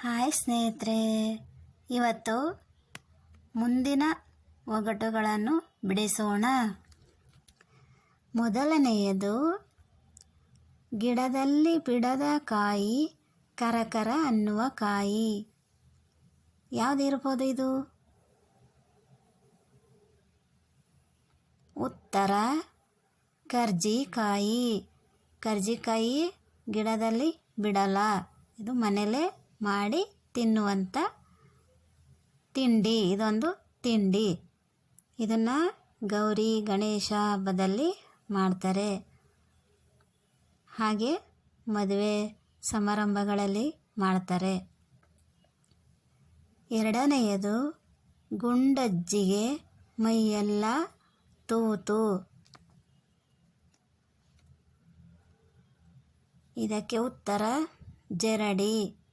Hi ಸ್ನೇಹಿತರೆ. ಇವತ್ತು ಮುಂದಿನ ಒಗಟುಗಳನ್ನು ಬಿಡಿಸೋಣ. ಮೊದಲನೆಯದು, ಗಿಡದಲ್ಲಿ ಬಿಡದ ಕಾಯಿ ಕರಕರ ಅನ್ನುವ ಕಾಯಿ. ಯಾವುದಿರ್ಬೋದು ಇದು? ಉತ್ತರ, ಕರ್ಜಿಕಾಯಿ. ಕರ್ಜಿಕಾಯಿ ಗಿಡದಲ್ಲಿ ಬಿಡಲ್ಲ. ಇದು ಮನೇಲೇ ಮಾಡಿ ತಿನ್ನುವಂಥ ತಿಂಡಿ. ಇದೊಂದು ತಿಂಡಿ. ಇದನ್ನು ಗೌರಿ, ಗಣೇಶ ಹಬ್ಬದಲ್ಲಿ ಮಾಡ್ತಾರೆ. ಹಾಗೆ ಮದುವೆ ಸಮಾರಂಭಗಳಲ್ಲಿ ಮಾಡ್ತಾರೆ. ಎರಡನೆಯದು ಗುಂಡಜ್ಜಿಗೆ ಮೈಯೆಲ್ಲ ತೂತು. ಇದಕ್ಕೆ ಉತ್ತರ ಜರಡಿ.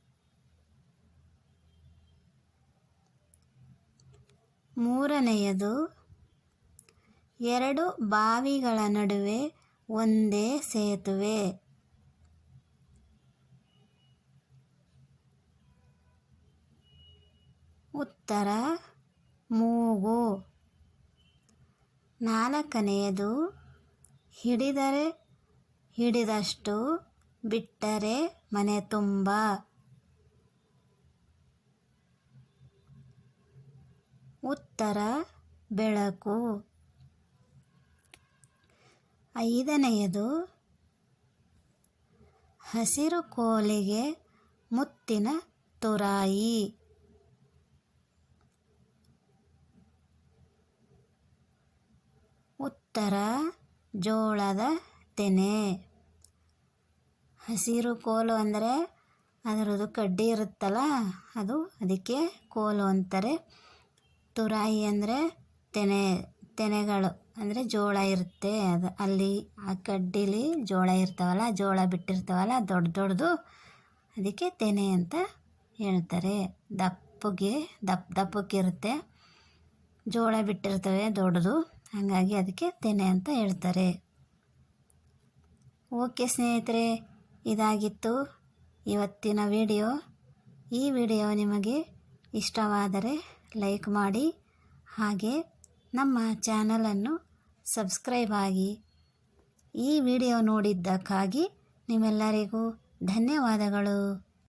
ಮೂರನೆಯದು ಎರಡು ಬಾವಿಗಳ ನಡುವೆ ಒಂದೇ ಸೇತುವೆ. ಉತ್ತರ ಮೂಗು. ನಾಲ್ಕನೆಯದು ಹಿಡಿದರೆ ಹಿಡಿದಷ್ಟು ಬಿಟ್ಟರೆ ಮನೆ ತುಂಬ. ಉತ್ತರ ಬೆಳಕು. ಐದನೆಯದು, ಹಸಿರು ಕೋಲಿಗೆ ಮುತ್ತಿನ ತುರಾಯಿ. ಉತ್ತರ, ಜೋಳದ ತೆನೆ. ಹಸಿರು ಕೋಲು ಅಂದರೆ ಅದರದ್ದು ಕಡ್ಡಿ ಇರುತ್ತಲ್ಲ, ಅದು ಅದಕ್ಕೆ ಕೋಲು ಅಂತಾರೆ. ತುರಾಯಿ ಅಂದರೆ ತೆನೆ, ತೆನೆಗಳು ಅಂದರೆ ಜೋಳ ಇರುತ್ತೆ ಅದು. ಅಲ್ಲಿ ಆ ಕಡ್ಡಿಲಿ ಜೋಳ ಇರ್ತಾವಲ್ಲ, ಜೋಳ ಬಿಟ್ಟಿರ್ತಾವಲ್ಲ, ದೊಡ್ಡ ದೊಡ್ಡದು ಅದಕ್ಕೆ ತೆನೆ ಅಂತ ಹೇಳ್ತಾರೆ. ದಪ್ಪಗೆ ದಪ್ಪ ದಪ್ಪಕ್ಕಿರುತ್ತೆ. ಜೋಳ ಬಿಟ್ಟಿರ್ತವೆ ದೊಡ್ಡದು ಹಾಗಾಗಿ ಅದಕ್ಕೆ ತೆನೆ ಅಂತ ಹೇಳ್ತಾರೆ. ಓಕೆ ಸ್ನೇಹಿತರೆ, ಇದಾಗಿತ್ತು ಇವತ್ತಿನ ವಿಡಿಯೋ. ಈ ವಿಡಿಯೋ ನಿಮಗೆ ಇಷ್ಟವಾದರೆ ಲೈಕ್ ಮಾಡಿ. ಹಾಗೆ ನಮ್ಮ ಚಾನಲನ್ನು ಸಬ್ಸ್ಕ್ರೈಬ್ ಆಗಿ. ಈ ವಿಡಿಯೋ ನೋಡಿದ್ದಕ್ಕಾಗಿ ನಿಮ್ಮೆಲ್ಲರಿಗೂ ಧನ್ಯವಾದಗಳು.